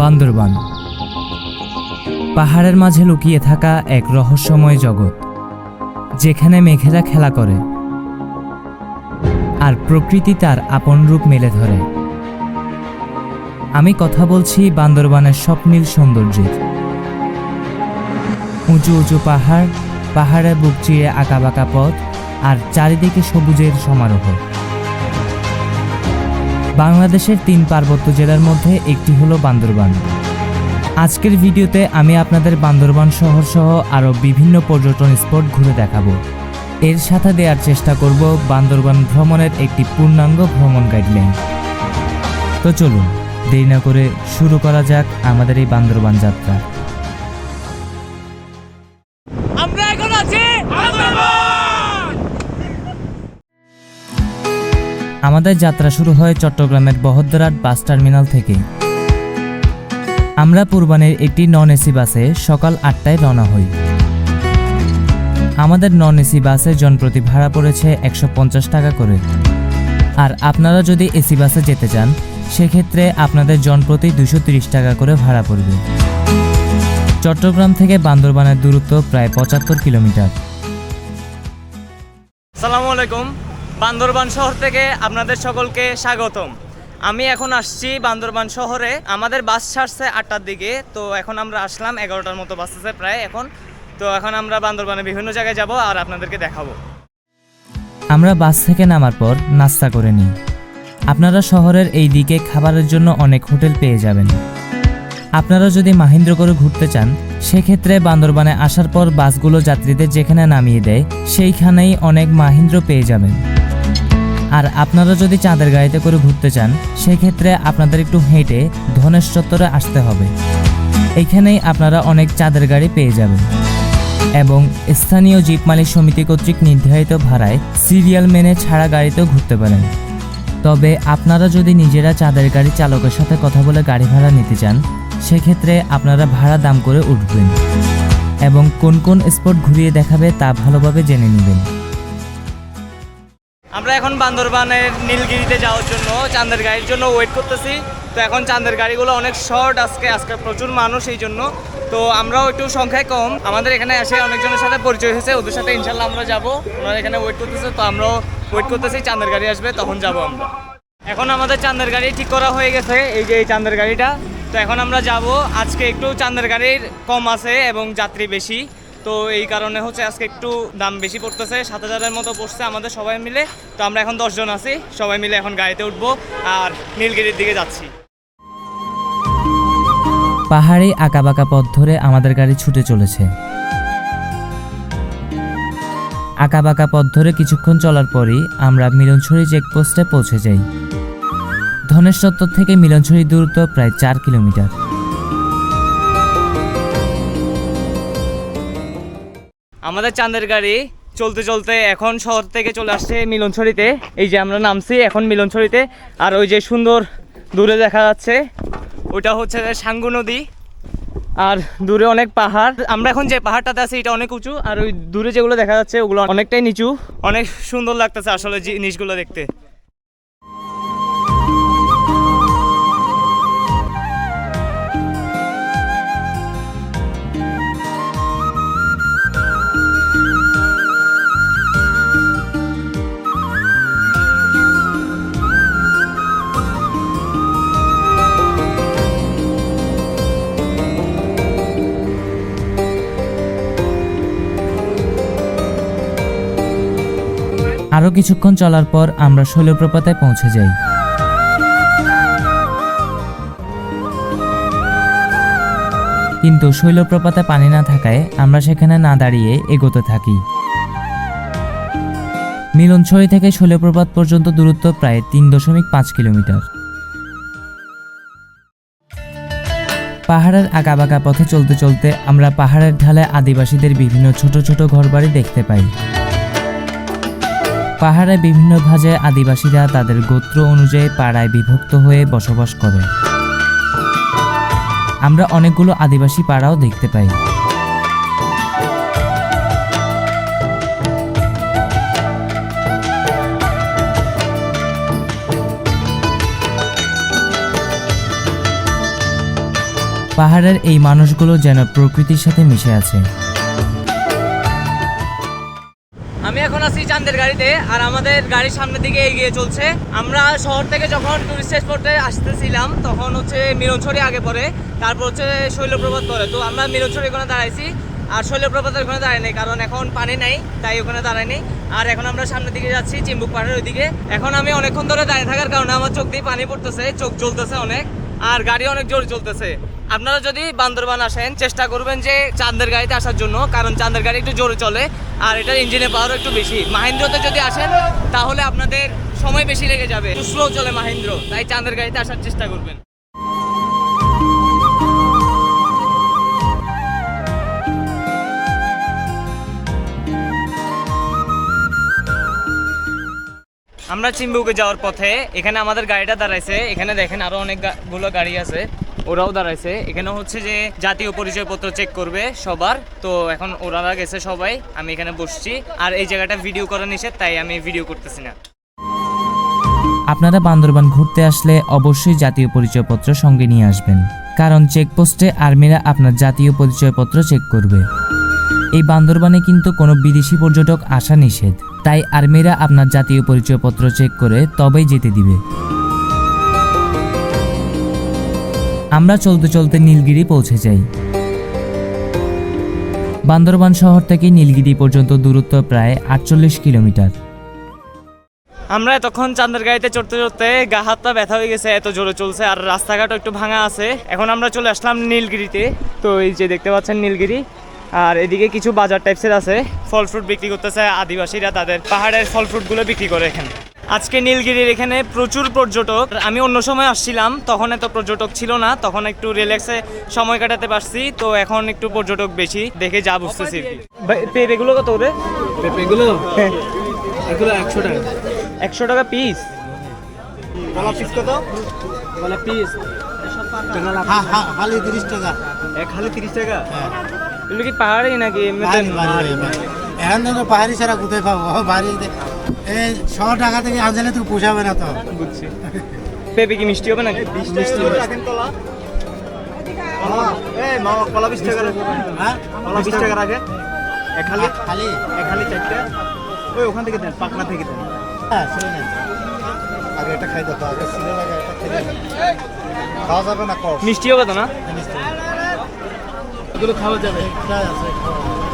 বান্দরবান। পাহাড়ের মাঝে লুকিয়ে থাকা এক রহস্যময় জগৎ, যেখানে মেঘেরা খেলা করে আর প্রকৃতি তার আপন রূপ মেলে ধরে। আমি কথা বলছি বান্দরবানের স্বপ্নীল সৌন্দর্যের। উঁচু উঁচু পাহাড় পাহাড়ে বুক চিরে আঁকাবাঁকা পথ আর চারিদিকে সবুজের সমারোহ। বাংলাদেশের তিন পার্বত্য জেলার মধ্যে একটি হলো বান্দরবান। আজকের ভিডিওতে আমি আপনাদের বান্দরবান শহর সহ আরও বিভিন্ন পর্যটন স্পট ঘুরে দেখাবো। এর সাথে দেওয়ার চেষ্টা করব বান্দরবান ভ্রমণের একটি পূর্ণাঙ্গ ভ্রমণ গাইডলাইন তো চলুন, দেরি না করে শুরু করা যাক আমাদের এই বান্দরবান যাত্রা। আমাদের যাত্রা শুরু হয় চট্টগ্রামের বহদ্দারহাট বাস টার্মিনাল থেকে। আমরা পূর্বানের একটি নন এসি বাসে সকাল আটটায় রওনা হই। আমাদের নন এসি বাসে জনপ্রতি ভাড়া পড়েছে একশো পঞ্চাশ টাকা করে। আর আপনারা যদি এসি বাসে যেতে চান, সেক্ষেত্রে আপনাদের জনপ্রতি দুশো টাকা করে ভাড়া পড়বে। চট্টগ্রাম থেকে বান্দরবানের দূরত্ব প্রায় পঁচাত্তর কিলোমিটার। সালামু আলাইকুম। বান্দরবান শহর থেকে আপনাদের সকলকে স্বাগতম। আমি এখন আসছি বান্দরবান শহরে। আমাদের বাস ছাড়ছে আটটার দিকে, তো এখন আমরা আসলাম এগারোটার মতো বাস আছে প্রায় এখন। তো এখন আমরা বান্দরবানে বিভিন্ন জায়গায় যাব আর আপনাদেরকে দেখাবো। আমরা বাস থেকে নামার পর নাস্তা করে নিই। আপনারা শহরের এই দিকে খাবারের জন্য অনেক হোটেল পেয়ে যাবেন। আপনারা যদি মাহিন্দ্র করে ঘুরতে চান সেক্ষেত্রে বান্দরবানে আসার পর বাসগুলো যাত্রীদের যেখানে নামিয়ে দেয়, সেইখানেই অনেক মাহিন্দ্র পেয়ে যাবেন। আর আপনারা যদি চাঁদের গাড়িতে করে ঘুরতে চান, সেক্ষেত্রে আপনাদের একটু হেঁটে ধনেশ চত্বরে আসতে হবে। এইখানেই আপনারা অনেক চাঁদের গাড়ি পেয়ে যাবেন। এবং স্থানীয় জিপ মালিক সমিতি কর্তৃক নির্ধারিত ভাড়ায় সিরিয়াল মেনে ছাড়া গাড়িতেও ঘুরতে পারেন। তবে আপনারা যদি নিজেরা চাঁদের গাড়ি চালকের সাথে কথা বলে গাড়ি ভাড়া নিতে চান সেক্ষেত্রে আপনারা ভাড়া দাম করে উঠবেন এবং কোন কোন স্পট ঘুরিয়ে দেখাবে তা ভালোভাবে জেনে নেবেন। আমরা এখন বান্দরবানের নীলগিরিতে যাওয়ার জন্য, চাঁদের গাড়ির জন্য ওয়েট করতেছি। তো এখন চাঁদের গাড়িগুলো অনেক শর্ট আজকে আজকে প্রচুর মানুষ এই জন্য। তো আমরাও একটু সংখ্যায় কম। আমাদের এখানে এসে অনেকজনের সাথে পরিচয় হয়েছে, ওদের সাথে ইনশাল্লাহ আমরা যাব। ওনারা এখানে ওয়েট করতেছে, তো আমরাও ওয়েট করতেছি, চাঁদের গাড়ি আসবে তখন যাব আমরা। এখন আমাদের চাঁদের গাড়ি ঠিক করা হয়ে গেছে, এই যে এই চাঁদের গাড়িটা। তো এখন আমরা যাব। আজকে একটু চান্দের গাড়ির কম আছে এবং যাত্রী বেশি। তো এই কারণে হচ্ছে আজকে একটু দাম বেশি পড়তেছে। সাত হাজারের মতো পড়ছে আমাদের সবাই মিলে। তো আমরা এখন দশজন আছি। সবাই মিলে এখন গাড়িতে উঠবো আর নীলগিরির দিকে যাচ্ছি। পাহাড়ি আঁকাবাঁকা পথ ধরে আমাদের গাড়ি ছুটে চলেছে। আঁকাবাঁকা পথ ধরে কিছুক্ষণ চলার পরই আমরা মিলনছড়ি চেকপোস্টে পৌঁছে যাই। ধনেশ চত্বর থেকে মিলনছড়ি দূরত্ব প্রায় চার কিলোমিটার। আমাদের চাঁদের গাড়ি চলতে চলতে এখন শহর থেকে চলে আসছে মিলনছড়িতে এই যে আমরা নামছি এখন মিলনছড়িতে আর ওই যে সুন্দর দূরে দেখা যাচ্ছে ওটা হচ্ছে সাঙ্গু নদী। আর দূরে অনেক পাহাড়। আমরা এখন যে পাহাড়টাতে আছি, এটা অনেক উঁচু। আর ওই দূরে যেগুলো দেখা যাচ্ছে, ওগুলো অনেকটাই নিচু। অনেক সুন্দর লাগতেছে আসলে জিনিসগুলো দেখতে। আরও কিছুক্ষণ চলার পর আমরা শৈলপ্রপাতে পৌঁছে যাই। কিন্তু শৈলপ্রপাতে পানি না থাকায় আমরা সেখানে না দাঁড়িয়ে এগোতে থাকি। মিলনছড়ি থেকে শৈলপ্রপাত পর্যন্ত দূরত্ব প্রায় তিন দশমিক পাঁচ কিলোমিটার। পাহাড়ের আঁকাবাঁকা পথে চলতে চলতে আমরা পাহাড়ের ঢালে আদিবাসীদের বিভিন্ন ছোট ছোট ঘরবাড়ি দেখতে পাই। পাহাড়ে বিভিন্ন ভাজে আদিবাসীরা তাদের গোত্র অনুযায়ী পাড়ায় বিভক্ত হয়ে বসবাস করে। আমরা অনেকগুলো আদিবাসী পাড়াও দেখতে পাই। পাহাড়ের এই মানুষগুলো যেন প্রকৃতির সাথে মিশে আছে। এখন আছি চান্দের গাড়িতে আর আমাদের গাড়ির সামনের দিকে এগিয়ে চলছে। আমরা শহর থেকে যখন টুরিস্ট স্পটে আসতেছিলাম, তখন হচ্ছে মিলনছড়ি আগে পড়ে, তারপর হচ্ছে শৈলপ্রপাত পরে। তো আমরা মিলনছড়ি ওখানে দাঁড়াইছি আর শৈলপ্রপাতের ওখানে দাঁড়াই নেই, কারণ এখন পানি নাই, তাই ওখানে দাঁড়াই নেই। আর এখন আমরা সামনের দিকে যাচ্ছি চিম্বুক পাহাড়ের ওইদিকে। এখন আমি অনেকক্ষণ ধরে দাঁড়িয়ে থাকার কারণে আমার চোখ দিয়ে পানি পড়তেছে, চোখ জ্বলতেছে অনেক, আর গাড়ি অনেক জোরে চলতেছে। আপনারা যদি বান্দরবান আসেন, চেষ্টা করবেন যে চাঁদের গাড়িতে আসার জন্য, কারণ চাঁদের গাড়ি একটু জোরে চলে আর এটার ইঞ্জিনের পাওয়ার একটু বেশি। মাহিন্দ্রতে যদি আসেন, তাহলে আপনাদের সময় বেশি লেগে যাবে। স্লো চলে মাহিন্দ্র, তাই চাঁদের গাড়িতে আসার চেষ্টা করবেন। আমরা চিম্বুকে যাওয়ার পথে এখানে আমাদের গাড়িটা দাঁড়াইছে। এখানে দেখেন আরও অনেকগুলো গাড়ি আছে। ওরাও দাঁড়াইছে। এখানে হচ্ছে যে জাতীয় পরিচয়পত্র চেক করবে সবার। তো এখন ওরা গেছে সবাই, আমি এখানে বসছি। আর এই জায়গাটা ভিডিও করা নিষেধ, তাই আমি ভিডিও করতেছি না। আপনারা বান্দরবান ঘুরতে আসলে অবশ্যই জাতীয় পরিচয়পত্র সঙ্গে নিয়ে আসবেন। কারণ চেকপোস্টে আর্মিরা আপনার জাতীয় পরিচয়পত্র চেক করবে। এই বান্দরবানে কিন্তু কোনো বিদেশি পর্যটক আসা নিষেধ। তাই আর্মিরা আপনার জাতীয় পরিচয়পত্র চেক করে তবেই যেতে দিবে। আমরা চলতে চলতে নীলগিরি পৌঁছে যাই। বান্দরবান শহর থেকে নীলগিরি পর্যন্ত দূরত্ব প্রায় আটচল্লিশ কিলোমিটার। আমরা এতক্ষণ চাঁদের গাড়িতে চড়তে চড়তে গা হাত পা ব্যথা হয়ে গেছে, এত জোরে চলছে আর রাস্তাঘাটও একটু ভাঙা আছে। এখন আমরা চলে আসলাম নীলগিরিতে। তো এই যে দেখতে পাচ্ছেন নীলগিরি, আর এদিকে কিছু বাজার টাইপসের আছে। ফল ফ্রুট বিক্রি করতেছে আদিবাসীরা তাদের পাহাড়ের ফল ফ্রুটগুলো বিক্রি করে এখানে। আজকে নীলগিরির এখানে প্রচুর পর্যটক। আমি অন্য সময় আসছিলাম তখন এত পর্যটক ছিল না তখন একটু রিল্যাক্সে সময় কাটাতে পারছি তো এখন একটু পর্যটক বেশি দেখে যা বুঝতেছি পেঁপেগুলো কত করে? পেঁপেগুলো এগুলো? একশো টাকা। একশো টাকা পিস কলা পিস কত? কলা পিস হ্যাঁ হ্যাঁ খালি তিরিশ টাকা। এক হালি তিরিশ টাকা? এগুলো কি পাহাড়ি নাকি। এখন পাহাড়ি ছাড়া কোথায় পাবো? বাড়ি এই ছ টাকা থেকে আনলে তুই পোষাবে না তো। বুঝছি। পেঁপে কি মিষ্টি হবে নাকি? কলা এই মামা কলা বিশ টাকা হ্যাঁ কলা বিশ টাকা রাখেন এক হালি। খালি? এক হালি চারটে। ওই ওখান থেকে দেন পাকনা থেকে দেন। হ্যাঁ ছিল না আগে এটা খাই দাও আগে ছিল লাগে এটা খেলে খাওয়া যাবে না মিষ্টি হবে তো না? এগুলো খাওয়া যাবে। এটা আছে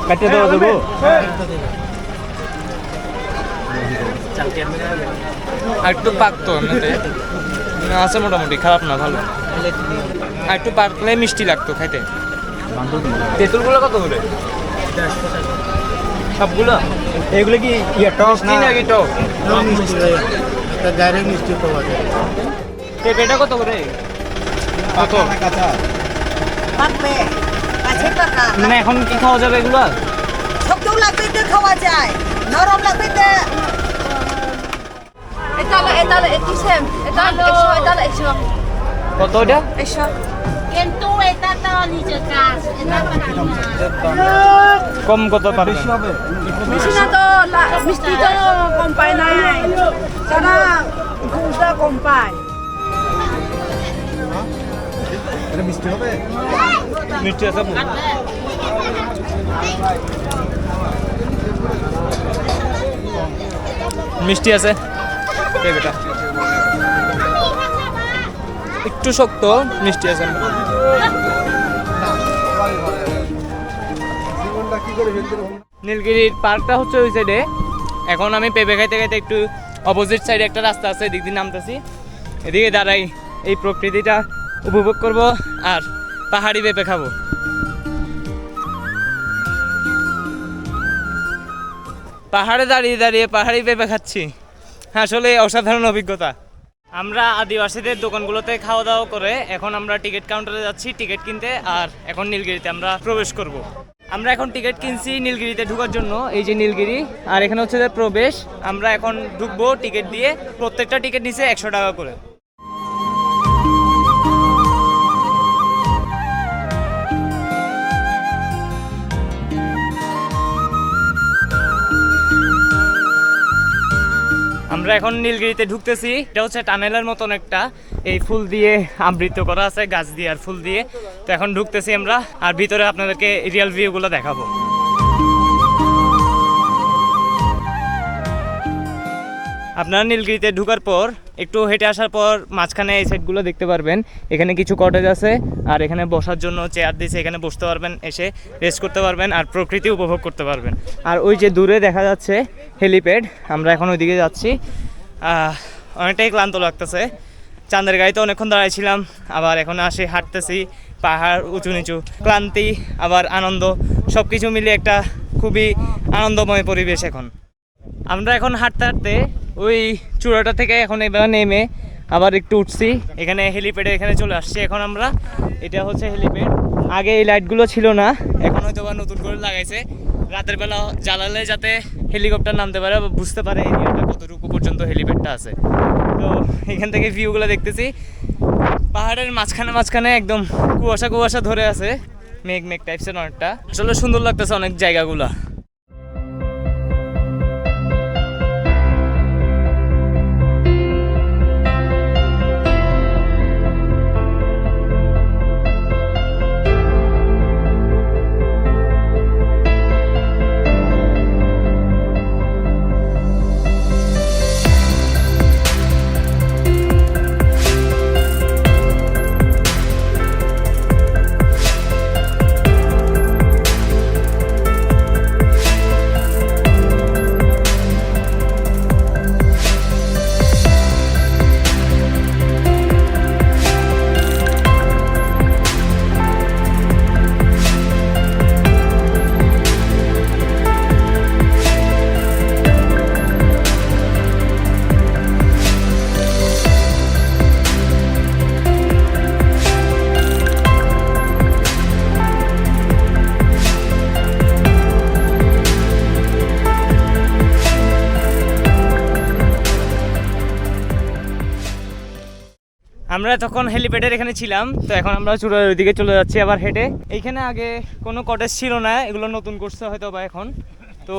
কাটতে দেওয়া দেবো এটা দেবে। আর একটু পাকতো এমনিতে আছে মোটামুটি খারাপ না ভালো। আর একটু পাকলে মিষ্টি লাগতো খাইতে। তেঁতুলগুলো কত করে? সবগুলো? এগুলো কি ইয়ে টক না। নাকি টক? ডাইরেক্ট মিষ্টি পাওয়া যায়। পেঁপেটা কত করে? কত? মানে এখন কি খাওয়া যাবে এগুলো? শক্ত লাগবে খাওয়া যায়। নরম লাগবে তো এটা হলো এটা হলো একশো এটা হলো একশো এটা কত ওটা একশো কিন্তু এটা তো নিজের কাজ এটা না কম কত পারবে বেশি না তো মিষ্টি তো কম পায় নাই তারা গুড়টা কম পায় এটা মিষ্টি হবে মিষ্টি আছে মিষ্টি আছে। একটু শক্ত, মিষ্টি আছে। নীলগিরির পার্কটা হচ্ছে ওই সাইডে এখন আমি পেঁপে খাইতে খাইতে একটু অপোজিট সাইডে একটা রাস্তা আছে, এদিক দিয়ে নামতেছি। এদিকে দাঁড়াই এই প্রকৃতিটা উপভোগ করব আর পাহাড়ি পেঁপে খাব। পাহাড়ে দাঁড়িয়ে দাঁড়িয়ে পাহাড়ি পেঁপে খাচ্ছি। আসলে অসাধারণ অভিজ্ঞতা। আমরা আদিবাসীদের দোকানগুলোতে খাওয়া দাওয়া করে এখন আমরা টিকিট কাউন্টারে যাচ্ছি, টিকিট কিনতে, আর এখন নীলগিরিতে আমরা প্রবেশ করব। আমরা এখন টিকিট কিনছি নীলগিরিতে ঢোকার জন্য, এই যে নীলগিরি, আর এখানে হচ্ছে যে প্রবেশ। আমরা এখন ঢুকবো টিকিট দিয়ে, প্রত্যেকটা টিকিট নিচে একশো টাকা করে। আমরা এখন নীলগিরিতে ঢুকতেছি। এটা হচ্ছে টানেলের মতন একটা। এই ফুল দিয়ে আবৃত করা আছে, গাছ দিয়ে আর ফুল দিয়ে। তো এখন ঢুকতেছি আমরা, আর ভিতরে আপনাদেরকে রিয়েল ভিউগুলো দেখাবো। আপনারা নীলগিরিতে ঢুকার পর একটু হেঁটে আসার পর মাঝখানে এই সাইডগুলো দেখতে পারবেন। এখানে কিছু কটেজ আছে, আর এখানে বসার জন্য চেয়ার দিয়েছে এখানে বসতে পারবেন, এসে রেস্ট করতে পারবেন, আর প্রকৃতি উপভোগ করতে পারবেন। আর ওই যে দূরে দেখা যাচ্ছে হেলিপ্যাড আমরা এখন ওইদিকে যাচ্ছি। অনেকটাই ক্লান্ত লাগতেছে। চাঁদের গাড়িতে অনেকক্ষণ দাঁড়াইছিলাম, আবার এখন আসি হাঁটতেছি, পাহাড় উঁচু নিচু। ক্লান্তি, আবার আনন্দ সব কিছু মিলিয়ে একটা খুবই আনন্দময় পরিবেশ এখন। আমরা এখন হাঁটতে হাঁটতে ওই চূড়াটা থেকে এখন এবার নেমে আবার একটু উঠছি। এখানে হেলিপ্যাডে এখানে চলে আসছি এখন আমরা। এটা হচ্ছে হেলিপ্যাড আগে এই লাইটগুলো ছিল না, এখন হয়তো বা নতুন করে লাগাইছে। রাতের বেলা জ্বালালে যাতে হেলিকপ্টার নামতে পারে, বা বুঝতে পারে এরিয়াটা কতটুকু পর্যন্ত হেলিপ্যাডটা আছে। তো এখান থেকে ভিউগুলো দেখতেছি। পাহাড়ের মাঝখানে মাঝখানে একদম কুয়াশা কুয়াশা ধরে আছে। মেঘ মেঘ টাইপসের অনেকটা। আসলে সুন্দর লাগতেছে অনেক জায়গাগুলা। আমরা তখন হেলিপ্যাডের এখানে ছিলাম, তো এখন আমরা চূড়ার ওইদিকে চলে যাচ্ছি আবার হেঁটে। এইখানে আগে কোনো কটেজ ছিল না, এগুলো নতুন করছে হয়তো বা এখন। তো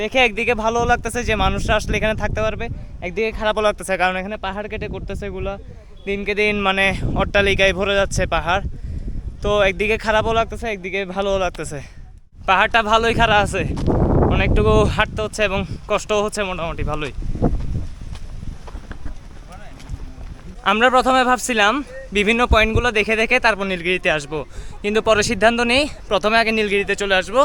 দেখে একদিকে ভালো লাগতেছে যে মানুষরা আসলে এখানে থাকতে পারবে, একদিকে খারাপও লাগতেছে, কারণ এখানে পাহাড় কেটে করতেছে এগুলো। দিনকে দিন মানে অট্টালিকায় ভরে যাচ্ছে পাহাড়। তো একদিকে খারাপও লাগতেছে, একদিকে ভালোও লাগতেছে। পাহাড়টা ভালোই খারাপ আছে। অনেকটুকু হাঁটতে হচ্ছে এবং কষ্টও হচ্ছে মোটামুটি, ভালোই। আমরা প্রথমে ভাবছিলাম বিভিন্ন পয়েন্টগুলো দেখে দেখে তারপর নীলগিরিতে আসব। কিন্তু পরে সিদ্ধান্ত নেই, প্রথমে আগে নীলগিরিতে চলে আসব,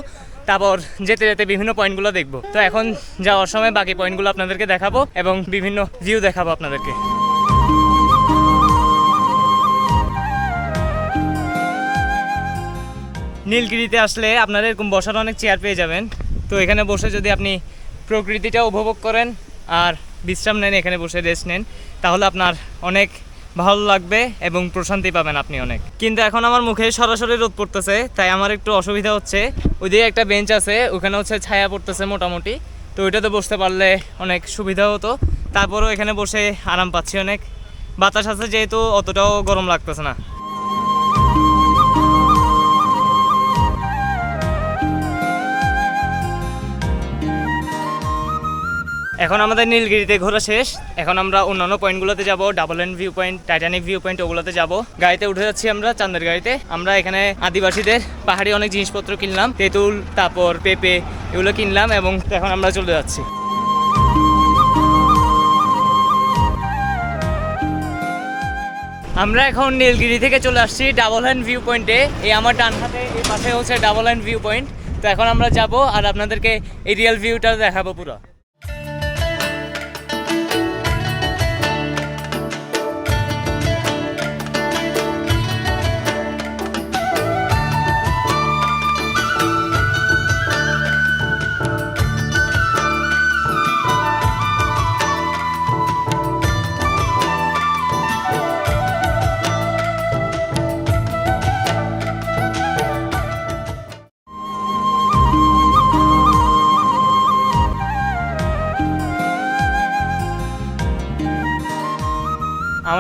তারপর যেতে যেতে বিভিন্ন পয়েন্টগুলো দেখব। তো এখন যাওয়ার সময় বাকি পয়েন্টগুলো আপনাদেরকে দেখাবো এবং বিভিন্ন ভিউ দেখাবো আপনাদেরকে। নীলগিরিতে আসলে আপনারা এরকম বসার অনেক চেয়ার পেয়ে যাবেন। তো এখানে বসে যদি আপনি প্রকৃতিটা উপভোগ করেন আর বিশ্রাম নেন, এখানে বসে রেস্ট নেন, তাহলে আপনার অনেক ভালো লাগবে এবং প্রশান্তি পাবেন আপনি অনেক। কিন্তু এখন আমার মুখে সরাসরি রোদ পড়তেছে, তাই আমার একটু অসুবিধা হচ্ছে। ওইদিকে একটা বেঞ্চ আছে, ওখানে হচ্ছে ছায়া পড়তেছে মোটামুটি। তো ওইটাতে বসতে পারলে অনেক সুবিধা হতো। তারপরও এখানে বসে আরাম পাচ্ছি অনেক। বাতাস আছে যেহেতু, অতটাও গরম লাগতেছে না। এখন আমাদের নীলগিরিতে ঘোরা শেষ। এখন আমরা অন্যান্য পয়েন্টগুলোতে যাব double end view point Titanic view point ওগুলোতে যাব। গাড়িতে উঠে যাচ্ছি আমরা চান্দের গাড়িতে। আমরা এখানে আদিবাসীদের পাহাড়ি অনেক জিনিসপত্র কিনলাম, তেঁতুল তারপর পেঁপে, এগুলো কিনলাম এবং এখন আমরা চলে যাচ্ছি। আমরা এখন নীলগিরি থেকে চলে আসছি ডাবল হ্যান্ড ভিউ পয়েন্টে এই আমার ডান হাতে, এই পাশে হচ্ছে ডাবল হ্যান্ড ভিউ পয়েন্ট তো এখন আমরা যাব আর আপনাদেরকে এই রিয়েল ভিউটা দেখাবো পুরো।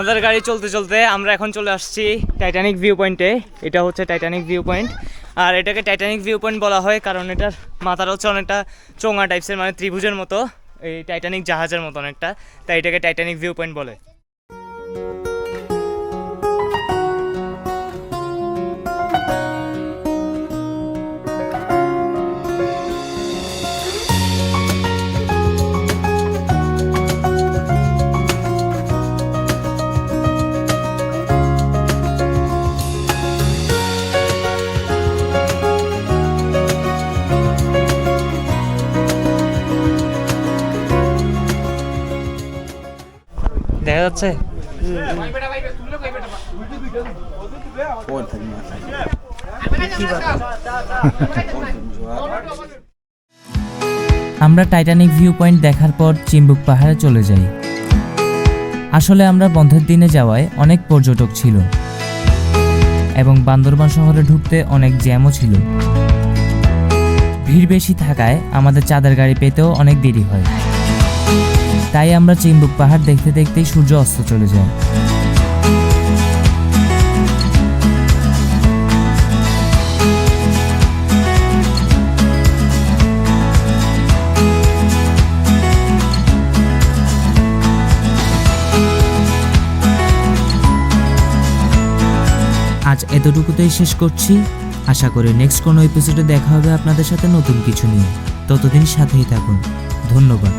আমাদের গাড়ি চলতে চলতে আমরা এখন চলে আসছি টাইটানিক ভিউ পয়েন্টে এটা হচ্ছে টাইটানিক ভিউ পয়েন্ট আর এটাকে টাইটানিক ভিউ পয়েন্ট বলা হয় কারণ এটার মাথার হচ্ছে অনেকটা চোঙা টাইপসের মানে ত্রিভুজের মতো। এই টাইটানিক জাহাজের মতো অনেকটা তাই এটাকে টাইটানিক ভিউ পয়েন্ট বলে। দেখা যাচ্ছে? আমরা টাইটানিক ভিউ পয়েন্ট দেখার পর চিম্বুক পাহাড়ে চলে যাই। আসলে আমরা বন্ধের দিনে যাওয়ায় অনেক পর্যটক ছিল এবং বান্দরবান শহরে ঢুকতে অনেক জ্যামও ছিল। ভিড় বেশি থাকায় আমাদের চাঁদের গাড়ি পেতেও অনেক দেরি হয়। তাই আমরা চিম্বুক পাহাড় দেখতে দেখতেই সূর্য অস্ত চলে যায়। আজ এতটুকুতেই শেষ করছি। আশা করি নেক্সট কোনো এপিসোডে দেখা হবে আপনাদের সাথে নতুন কিছু নিয়ে। ততদিন সাথেই থাকুন। ধন্যবাদ।